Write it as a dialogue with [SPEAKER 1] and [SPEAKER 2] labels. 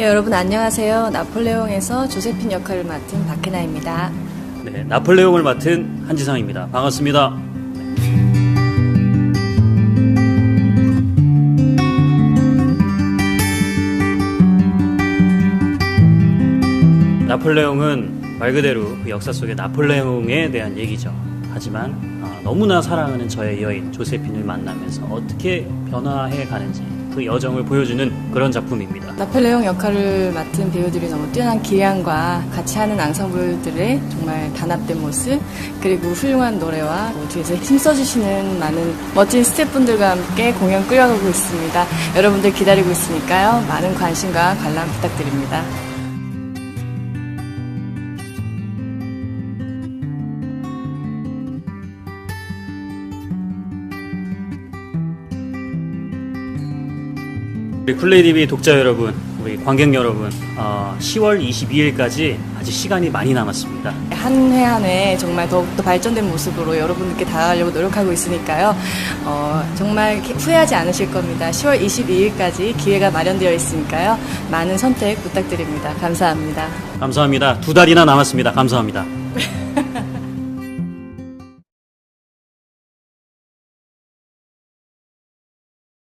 [SPEAKER 1] 네, 여러분 안녕하세요. 나폴레옹에서 조세핀 역할을 맡은 박혜나입니다.
[SPEAKER 2] 네, 나폴레옹을 맡은 한지상입니다. 반갑습니다. 나폴레옹은 말 그대로 그 역사 속의 나폴레옹에 대한 얘기죠. 하지만 아, 너무나 사랑하는 저의 여인 조세핀을 만나면서 어떻게 변화해 가는지 그 여정을 보여주는 그런 작품입니다.
[SPEAKER 1] 나폴레옹 역할을 맡은 배우들이 너무 뛰어난 기량과 같이 하는 앙상블들의 정말 단합된 모습 그리고 훌륭한 노래와 뭐 뒤에서 힘써주시는 많은 멋진 스태프분들과 함께 공연 끌어가고 있습니다. 여러분들 기다리고 있으니까요. 많은 관심과 관람 부탁드립니다.
[SPEAKER 2] 우리 플레이TV 독자 여러분, 우리 관객 여러분, 어, 10월 22일까지 아직 시간이 많이 남았습니다.
[SPEAKER 1] 한 회 한 회 정말 더욱더 발전된 모습으로 여러분들께 다가가려고 노력하고 있으니까요. 어, 정말 후회하지 않으실 겁니다. 10월 22일까지 기회가 마련되어 있으니까요. 많은 선택 부탁드립니다. 감사합니다.
[SPEAKER 2] 감사합니다. 두 달이나 남았습니다. 감사합니다.